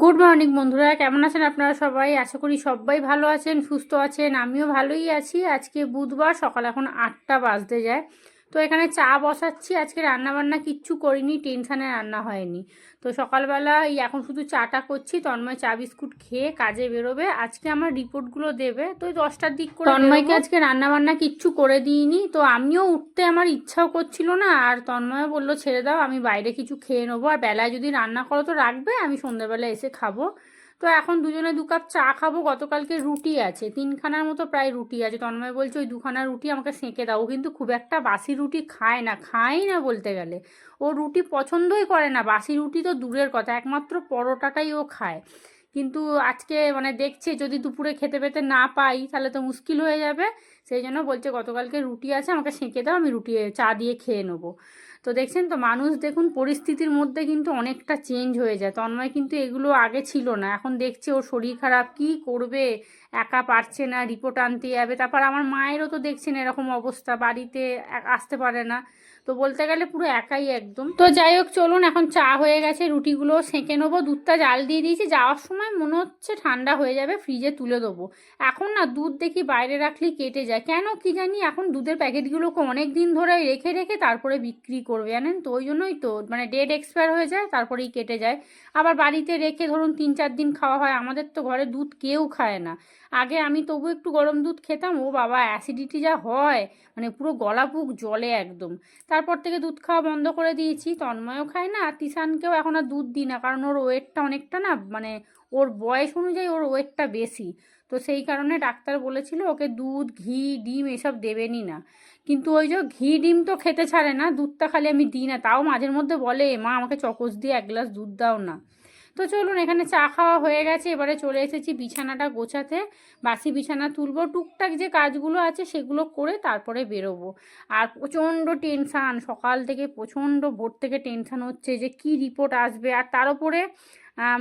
Good morning বন্ধুরা। কেমন আছেন আপনারা সবাই? আশা করি সবাই ভালো আছেন, সুস্থ আছেন। আমিও ভালোই আছি। আজকে বুধবার, সকাল এখন আটটা বাজতে যায়। তো এখানে চা বসাচ্ছি। আজকে রান্না বান্না কিচ্ছু করিনি, টেনশানে রান্না হয়নি। তো সকালবেলা এই এখন শুধু চাটা করছি, তন্ময় চা বিস্কুট খেয়ে কাজে বেরোবে। আজকে আমার রিপোর্টগুলো দেবে, তো ওই দশটার দিক করে তন্ময়কে আজকে রান্না বান্না কিচ্ছু করে দিইনি, তো আমিও উঠতে আমার ইচ্ছাও করছিল না, আর তন্ময় বলল, ছেড়ে দাও, আমি বাইরে কিছু খেয়ে নেব। আর বেলায় যদি রান্না করো তো রাখবে, আমি সন্ধ্যাবেলা এসে খাব। তো এখন দুজনে দু কাপ চা খাব, গতকালকে রুটি আছে, তিনখানার মতো প্রায় রুটি আছে। তন্ময় বলছে, ওই দুখানা রুটি আমাকে সেঁকে দাও। কিন্তু খুব একটা বাসি রুটি খায় না খায় না বলতে গেলে। ও রুটি পছন্দই করে না, বাসি রুটি তো দূরের কথা, একমাত্র পরোটাটাই ও খায়। কিন্তু আজকে মানে দেখছে, যদি দুপুরে খেতে পেতে না পাই, তাহলে তো মুশকিল হয়ে যাবে। সেই জন্য বলছে, গতকালকে রুটি আছে, আমাকে সেঁকে দাও, আমি রুটি, চা দিয়ে খেয়ে নেব। তো দেখছেন তো মানুষ দেখুন পরিস্থিতির মধ্যে কিন্তু অনেকটা চেঞ্জ হয়ে যায়। তন্ময় কিন্তু এগুলো আগে ছিল না। এখন দেখছে ওর শরীর খারাপ, কি করবে? একা পারছে না রিপোর্ট আনতে যাবে তারপর আমার মায়েরও তো দেখছেন এরকম অবস্থা, বাড়িতে আসতে পারে না। তো বলতে গেলে পুরো একাই একদম। তো যাই হোক, চলুন, এখন চা হয়ে গেছে, রুটিগুলো সেঁকে নেব। দুধটা জাল দিয়ে দিয়েছি, যাওয়ার সময় মনে হচ্ছে ঠান্ডা হয়ে যাবে, ফ্রিজে তুলে দেবো। এখন না, দুধ দেখি বাইরে রাখলেই কেটে যায়। কেন কি জানি, এখন দুধের প্যাকেটগুলোকে অনেক দিন ধরে রেখে রেখে তারপরে বিক্রি করবে, জানেন তো? ওই জন্যই তো মানে ডেট এক্সপায়ার হয়ে যায়, তারপরেই কেটে যায়। আবার বাড়িতে রেখে ধরুন, তিন চার দিন খাওয়া হয়, আমাদের তো ঘরে দুধ কেউ খায় না। আগে আমি তবু একটু গরম দুধ খেতাম, ও বাবা অ্যাসিডিটি যা হয় মানে পুরো গলা বুক জলে একদম তারপর থেকে দুধ খাওয়া বন্ধ করে দিয়েছি। তন্ময়ও খায় না, আর তিশানকেও এখন আর দুধ দিই না, কারণ ওর ওয়েটটা অনেকটা না মানে ওর বয়স অনুযায়ী ওর ওয়েটটা বেশি। তো সেই কারণে ডাক্তার বলেছিল ওকে দুধ, ঘি, ডিম এসব দেবেনই না। কিন্তু ওই যে ঘি, ডিম তো খেতে ছাড়ে না, দুধটা খালি আমি দিই না, তাও মাঝের মধ্যে বলে, মা, আমাকে চকোস দিয়ে এক গ্লাস দুধ দাও না। তো চলুন, এখানে চা খাওয়া হয়ে গেছে। এবারে চলে এসেছি বিছানাটা গোছাতে। বাসি বিছানা তুলবো। টুকটাক যে কাজগুলো আছে সেগুলো করে তারপরে বেরোবো। আর প্রচণ্ড টেনশান। সকাল থেকে প্রচণ্ড ভোর থেকে টেনশান হচ্ছে যে কি রিপোর্ট আসবে। আর তার উপরে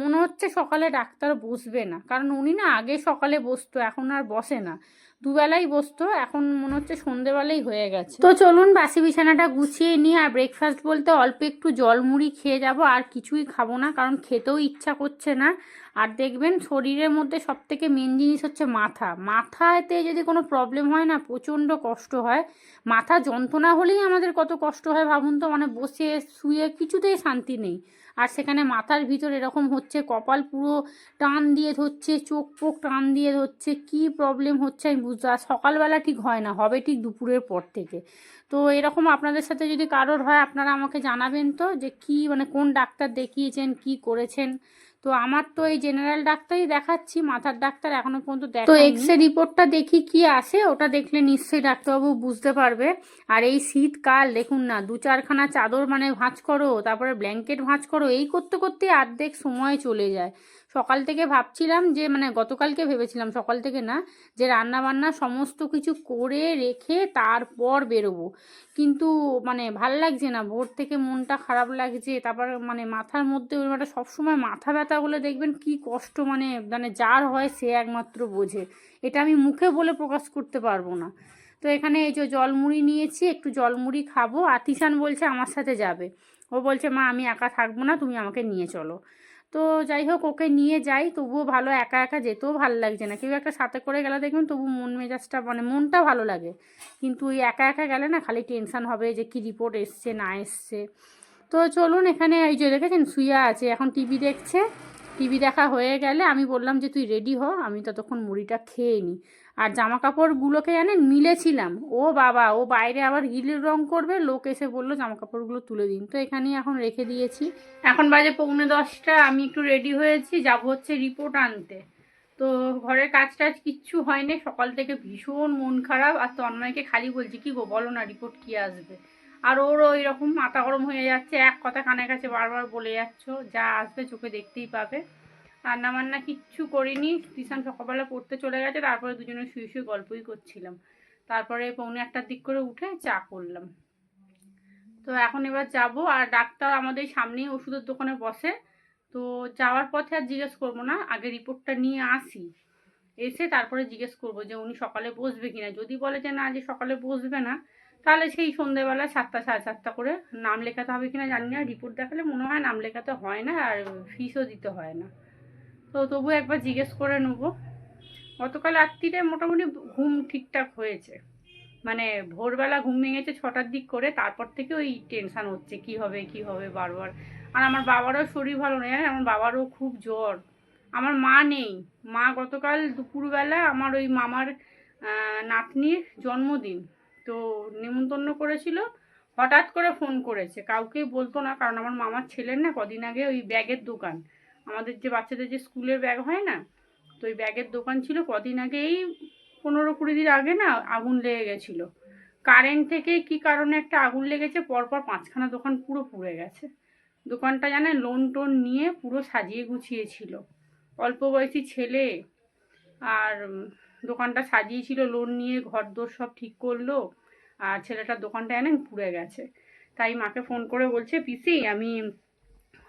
মনে হচ্ছে সকালে ডাক্তার বসবে না। কারণ উনি না আগে সকালে বসতো, এখন আর বসে না। দুবেলাই বসতো, এখন মনে হচ্ছে সন্ধেবেলাই হয়ে গেছে। তো চলুন বাসি বিছানাটা গুছিয়ে নিয়ে আর ব্রেকফাস্ট বলতে অল্প একটু জল মুড়ি খেয়ে যাব, আর কিছুই খাব না, কারণ খেতেও ইচ্ছা করছে না। আর দেখবেন শরীরের মধ্যে সব থেকে মেন জিনিস হচ্ছে মাথা। মাথাতে যদি কোনো প্রবলেম হয় না, প্রচণ্ড কষ্ট হয়। মাথা যন্ত্রণা হলেই আমাদের কত কষ্ট হয় ভাবুন তো মানে বসে শুয়ে কিছুতেই শান্তি নেই। আর সেখানে মাথার ভিতর এরকম হচ্ছে, কপাল পুরো টান দিয়ে ধরছে, চোখ পোক টান দিয়ে ধরছে, কি প্রবলেম হচ্ছে আমি বুঝতে আর সকালবেলা ঠিক হয় না, হবে ঠিক দুপুরের পর থেকে। তো এরকম আপনাদের সাথে যদি কারোর হয়, আপনারা আমাকে জানাবেন তো যে কি মানে কোন ডাক্তার দেখিয়েছেন, কি করেছেন? তো আমার তো এই জেনারেল ডাক্তারই দেখাচ্ছি মাথার ডাক্তার এখনও পর্যন্ত দেখ তো এক্স রে রিপোর্টটা দেখি কি আসে ওটা দেখলে নিশ্চয়ই ডাক্তারবাবু বুঝতে পারবে। আর এই শীতকাল দেখুন না দু চারখানা চাদর মানে ভাঁজ করো তারপরে ব্ল্যাঙ্কেট ভাঁজ করো এই করতে করতে অর্ধেক সময় চলে যায়। সকাল থেকে ভাবছিলাম যে মানে গতকালকে ভেবেছিলাম সকাল থেকে না যে রান্না বান্না সমস্ত কিছু করে রেখে তারপর বেরোবো। কিন্তু মানে ভালো লাগছে না ভোর থেকে মনটা খারাপ লাগছে তারপর মানে মাথার মধ্যে ওই মানে সবসময় মাথা ব্যথা হলে দেখবেন কি কষ্ট মানে মানে যার হয় সে একমাত্র বোঝে। এটা আমি মুখে বলে প্রকাশ করতে পারব না। তো এখানে এই যে জলমুড়ি নিয়েছি, একটু জলমুড়ি খাব। আতিশান বলছে আমার সাথে যাবে। ও বলছে, মা, আমি একা থাকব না, তুমি আমাকে নিয়ে চলো। তো যাই হোক, ওকে নিয়ে যাই। তবুও ভালো একা একা যেতেও ভালো লাগছে না। কেউ একটা সাথে করে গেলে দেখবেন তবু মন মেজাজটা মানে মনটা ভালো লাগে। কিন্তু ওই একা একা গেলে না খালি টেনশান হবে যে কি রিপোর্ট এসছে, না এসছে। তো চলুন এখানে এই যে দেখেছেন শুয়া আছে, এখন টিভি দেখছে। টিভি দেখা হয়ে গেলে আমি বললাম যে, তুই রেডি হ, আমি ততক্ষণ মুড়িটা খেয়ে নিই আর জামা কাপড়গুলোকে জানেন, মিলেছিলাম। ও বাবা, ও বাইরে আবার গিলির রং করবে, লোক এসে বলল জামা কাপড়গুলো তুলে দিন। তো এখানেই এখন রেখে দিয়েছি। এখন বাজে পৌনে দশটা, আমি একটু রেডি হয়েছি, যাব হচ্ছে রিপোর্ট আনতে। তো ঘরের কাজ টাজ কিচ্ছু হয়নি, সকাল থেকে ভীষণ মন খারাপ। আর তন্ময়কে খালি বলছি, কি গো, বলো না রিপোর্ট কি আসবে? আর ওরও এরকম মাথা গরম হয়ে যাচ্ছে। এক কথা কানে কাছে বারবার বলে যাচ্ছ, যা আসবে চোখে দেখতেই পাবে। রান্না বান্না কিচ্ছু করিনি কিষান সকালবেলা পড়তে চলে গেছে, তারপরে দুজনে শুয়ে শুয়ে গল্পই করছিলাম। তারপরে পৌনে একটার দিক করে উঠে চা করলাম। তো এখন এবার যাব, আর ডাক্তার আমাদের সামনেই ওষুধের দোকানে বসে। তো যাওয়ার পথে আর জিজ্ঞেস করব না, আগে রিপোর্টটা নিয়ে আসি। এসে তারপরে জিজ্ঞেস করব যে উনি সকালে বসবে কিনা। যদি বলে যে না, যে সকালে বসবে না তাহলে সেই সন্ধেবেলা সাতটা, সাড়ে সাতটা করে নাম লেখাতে হবে কিনা জানি না। রিপোর্ট দেখালে মনে হয় নাম লেখাতে হয় না আর ফিসও দিতে হয় না। তো তবু একবার জিজ্ঞেস করে নেব। গতকাল রাত্রিরে মোটামুটি ঘুম ঠিকঠাক হয়েছে। মানে ভোরবেলা ঘুম ভেঙেছে ছটার দিক করে, তারপর থেকে ওই টেনশান হচ্ছে, কি হবে কি হবে বারবার। আর আমার বাবারও শরীর ভালো নেই? আমার বাবারও খুব জ্বর। আমার মা নেই। মা গতকাল দুপুরবেলা আমার ওই মামার নাতনির জন্মদিন। তো নেমন্তন্ন করেছিল, হঠাৎ করে ফোন করেছে। কাউকেই বলতো না, কারণ আমার মামার ছেলের না কদিন আগে ওই ব্যাগের দোকান। আমাদের যে বাচ্চাদের যে স্কুলের ব্যাগ হয় না, তো ওই ব্যাগের দোকান ছিল কদিন আগেই, পনেরো কুড়ি দিন আগে না আগুন লেগে গেছিল। কারেন্ট থেকে কি কারণে একটা আগুন লেগেছে, পরপর পাঁচখানা দোকান পুরো পুড়ে গেছে। দোকানটা জানে লোন টোন নিয়ে পুরো সাজিয়ে গুছিয়েছিল। অল্প বয়সী ছেলে, আর দোকানটা সাজিয়েছিল লোন নিয়ে ঘর দোর সব ঠিক করল, আর ছেলেটার দোকানটা এনে পুড়ে গেছে। তাই মাকে ফোন করে বলছে, পিসি, আমি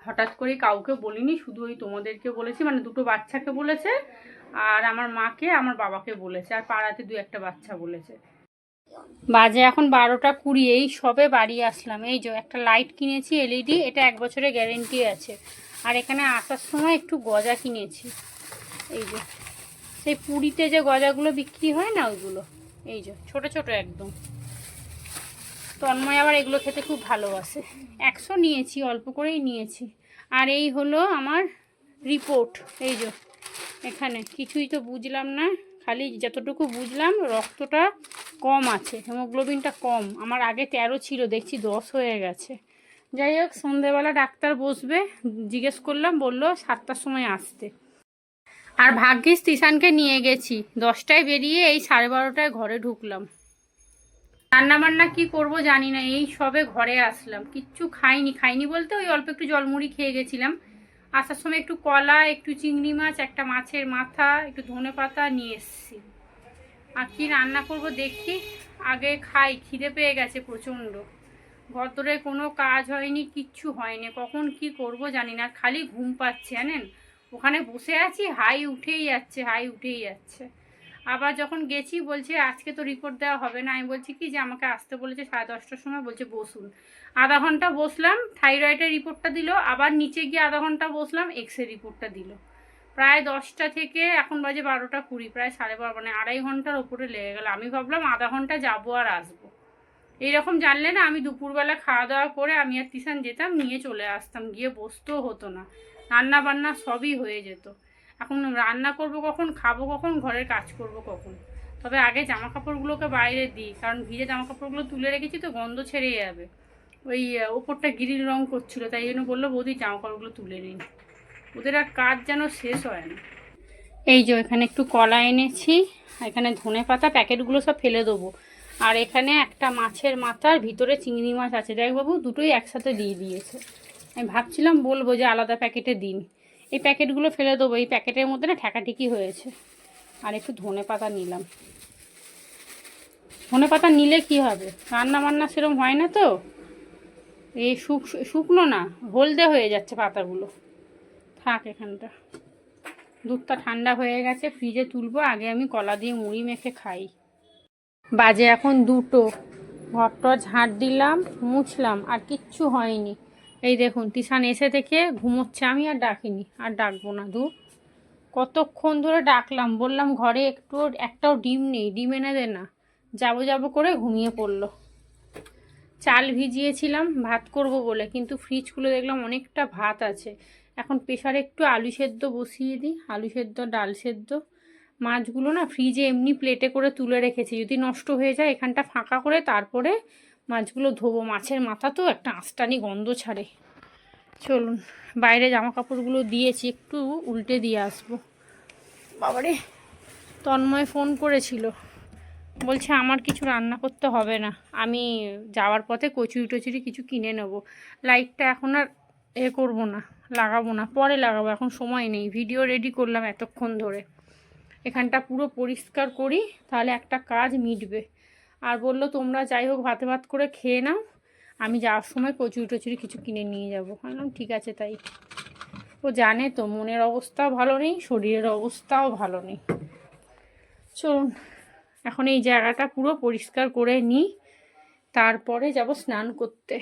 হঠাৎ করে কাউকে বলিনি, শুধু ওই তোমাদেরকে বলেছি মানে দুটো বাচ্চাকে বলেছে, আর আমার মাকে, আমার বাবাকে বলেছে, আর পাড়াতে দু একটা বাচ্চা বলেছে। বাজে এখন বারোটা কুড়ি, এই সবে বাড়ি আসলাম। এই যে একটা লাইট কিনেছি এলইডি এটা এক বছরের গ্যারেন্টি আছে। আর এখানে আসার সময় একটু গজা কিনেছি। এই যে। সেই পুরীতে যে গজাগুলো বিক্রি হয় না ওইগুলো এই যে, ছোট ছোট একদম। তন্ময় আবার এগুলো খেতে খুব ভালোবাসে। একশো নিয়েছি, অল্প করেই নিয়েছি। আর এই হলো আমার রিপোর্ট। এই যে, এখানে কিছুই তো বুঝলাম না। খালি যতটুকু বুঝলাম, রক্তটা কম আছে, হেমোগ্লোবিনটা কম। আমার আগে তেরো ছিল, দেখছি দশ হয়ে গেছে। যাই হোক, সন্ধেবেলা ডাক্তার বসবে, জিজ্ঞেস করলাম, বলল সাতটার সময় আসতে। আর ভাগ্যিস তিশানকে নিয়ে গেছি। দশটায় বেরিয়ে এই সাড়ে বারোটায় ঘরে ঢুকলাম। রান্না বান্না কি করব জানি না, এই সবে ঘরে আসলাম। কিচ্ছু খাইনি খাইনি বলতে ওই অল্প একটু জলমুড়ি খেয়ে গেছিলাম। আসার সময় একটু কলা, একটু চিংড়ি মাছ, একটা মাছের মাথা, একটু ধনে পাতা নিয়ে এসেছি। আর কি রান্না করব দেখি, আগে খাই, খিদে পেয়ে গেছে প্রচণ্ড। ঘরে কোনো কাজ হয়নি, কিচ্ছু হয়নি। কখন কি করব জানি না খালি ঘুম পাচ্ছে, জানেন? ওখানে বসে আছি, হাই উঠেই যাচ্ছে, হাই উঠেই যাচ্ছে। আবার যখন গেছি, বলছে, আজকে তো রিপোর্ট দেওয়া হবে না। আমি বলছি, কি যে আমাকে আসতে বলেছে সাড়ে দশটার সময়? বলছে, বসুন। আধা ঘণ্টা বসলাম থাইরয়েডের রিপোর্টটা দিল, আবার নিচে গিয়ে আধা ঘণ্টা বসলাম এক্স রে রিপোর্টটা দিল। প্রায় দশটা থেকে এখন বাজে বারোটা কুড়ি, প্রায় সাড়ে বারো মানে আড়াই ঘণ্টার ওপরে লেগে গেল। আমি ভাবলাম, আধা ঘণ্টা যাব আর আসব। এইরকম জানলে না, আমি দুপুরবেলা খাওয়া দাওয়া করে আমি আর তিসান যেতাম, নিয়ে চলে আসতাম, গিয়ে বসতেও হতো না। রান্না বান্না সবই হয়ে যেত। এখন রান্না করব কখন, খাব কখন, ঘরের কাজ করব কখন? তবে আগে জামা কাপড়গুলোকে বাইরে দিই, কারণ ভিজে জামা কাপড়গুলো তুলে রেখেছি তো গন্ধ ছেড়ে যাবে। ওই ওপরটা গ্রিল রং করছিল, তাই জন্য বলল, বৌদি জামা কাপড়গুলো তুলে নিন। ওদের আর কাজ যেন শেষ হয় না। এই যে, এখানে একটু কলা এনেছি, এখানে ধনে পাতা, প্যাকেটগুলো সব ফেলে দেবো। আর এখানে একটা মাছের মাথার ভিতরে চিংড়ি মাছ আছে। দেখ বাবু, দুটোই একসাথে দিয়ে দিয়েছে। আমি ভাবছিলাম বলব যে আলাদা প্যাকেটে দিন। এই প্যাকেটগুলো ফেলে দেবো। এই প্যাকেটের মধ্যে না ঠেকাঠেকি হয়েছে। আর একটু ধনে পাতা নিলাম। ধনে পাতা নিলে কি হবে? রান্না বান্না সেরকম হয় না তো? এই শুক শুকনো না, হলদে হয়ে যাচ্ছে পাতাগুলো। থাক এখানটা। দুধটা ঠান্ডা হয়ে গেছে, ফ্রিজে তুলবো। আগে আমি কলা দিয়ে মুড়ি মেখে খাই। বাজে এখন দুটো। ঘরটা ঝাঁট দিলাম, মুছলাম, আর কিচ্ছু হয়নি। এই দেখুন, তিশান এসে থেকে ঘুমোচ্ছে, আমি আর ডাকিনি, আর ডাকবো না দূর কতক্ষণ ধরে ডাকলাম, বললাম ঘরে একটু, একটাও ডিম নেই, ডিম এনে দে না। যাব যাব করে ঘুমিয়ে পড়ল। চাল ভিজিয়েছিলাম, ভাত করব বলে, কিন্তু ফ্রিজ খুলে দেখলাম অনেকটা ভাত আছে। এখন প্রেশারে একটু আলু সেদ্ধ বসিয়ে দিই, আলু সেদ্ধ, ডাল সেদ্ধ। মাছগুলো না ফ্রিজে এমনি প্লেটে করে তুলে রেখেছি, যদি নষ্ট হয়ে যায় এখানটা ফাঁকা করে তারপরে মাছগুলো ধোবো। মাছের মাথা তো একটা আঁশটানি গন্ধ ছাড়ে। চলুন, বাইরে জামা কাপড়গুলো দিয়েছি, একটু উল্টে দিয়ে আসব। বাবারে, তন্ময় ফোন করেছিল। বলছে, আমার কিছু রান্না করতে হবে না। আমি যাওয়ার পথে কচুরি টচুরি কিছু কিনে নেব। লাইটটা এখন আর এ করব না, লাগাবো না। পরে লাগাবো, এখন সময় নেই। ভিডিও রেডি করলাম এতক্ষণ ধরে। এখানটা পুরো পরিষ্কার করি, তাহলে একটা কাজ মিটবে। আর বলল, তোমরা যাই হোক, ভাতে ভাত করে খেয়ে নাও। আমি যাওয়ার সময় কচুরি টচুরি কিছু কিনে নিয়ে যাব। বললাম, ঠিক আছে, তাই। ও জানে তো, মনের অবস্থাও ভালো নেই, শরীরের অবস্থাও ভালো নেই। চলুন, এখন এই জায়গাটা পুরো পরিষ্কার করে নিই। তারপরে যাব স্নান করতে।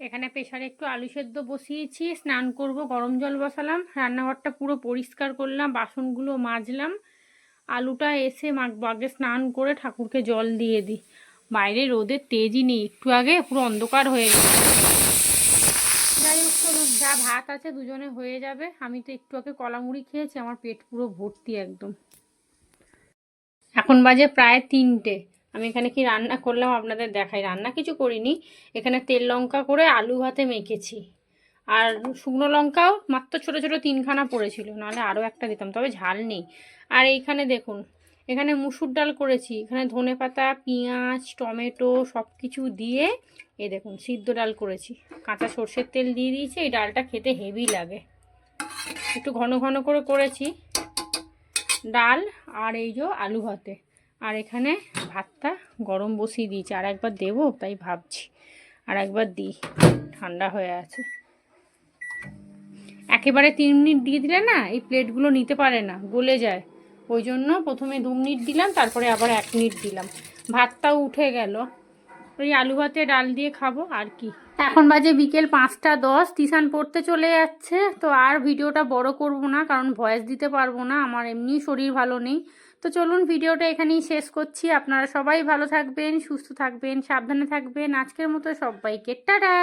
এখানে প্রেশারে একটু আলু সেদ্ধ বসিয়েছি, স্নান করব, গরম জল বসালাম, রান্নাঘরটা পুরো পরিষ্কার করলাম, বাসনগুলো মাজলাম। আলুটা এসে আগে স্নান করে ঠাকুরকে জল দিয়ে দিই। বাইরে রোদের তেজই নেই, একটু আগে পুরো অন্ধকার হয়ে গেছে। যাই হোক, চলুন, যা ভাত আছে দুজনে হয়ে যাবে। আমি তো একটু আগে কলা মুড়ি খেয়েছি, আমার পেট পুরো ভর্তি একদম। এখন বাজে প্রায় তিনটে। আমি এখানে কি রান্না করলাম আপনাদের দেখাই। রান্না কিছু করিনি। এখানে তেল লঙ্কা করে আলু ভাতে মেখেছি। আর শুকনো লঙ্কাও মাত্র ছোটো ছোটো তিনখানা পড়েছিল, নাহলে আরও একটা দিতাম, তবে ঝাল নেই। আর এইখানে দেখুন, এখানে মুসুর ডাল করেছি। এখানে ধনে পাতা, পেঁয়াজ, টমেটো সব কিছু দিয়ে এ দেখুন, সিদ্ধ ডাল করেছি। কাঁচা সর্ষের তেল দিয়ে দিয়েছি, এই ডালটা খেতে হেভি লাগে। একটু ঘন ঘন করে করেছি ডাল আর এই যে আলু ভাতে। আর এখানে ভাতটা গরম বসিয়ে দিয়েছি। আর একবার দেবো, তাই ভাবছি। আর একবার দিই, ঠান্ডা হয়ে আছে। একেবারে তিন মিনিট দিয়ে দিলে না, এই প্লেটগুলো নিতে পারে না, গলে যায়। ওই জন্য প্রথমে দু মিনিট দিলাম, তারপরে আবার এক মিনিট দিলাম। ভাতটাও উঠে গেল। ওই আলু ভাতে ডাল দিয়ে খাব, আর কি। এখন বাজে বিকেল পাঁচটা দশ টিউশন পড়তে চলে যাচ্ছে, তো আর ভিডিওটা বড় করব না, কারণ ভয়েস দিতে পারব না, আমার এমনি শরীর ভালো নেই। তো চলুন ভিডিওটা এখানেই শেষ করছি, আপনারা সবাই ভালো থাকবেন, সুস্থ থাকবেন, সাবধানে থাকবেন, আজকের মতো সবাইকে, টাটা!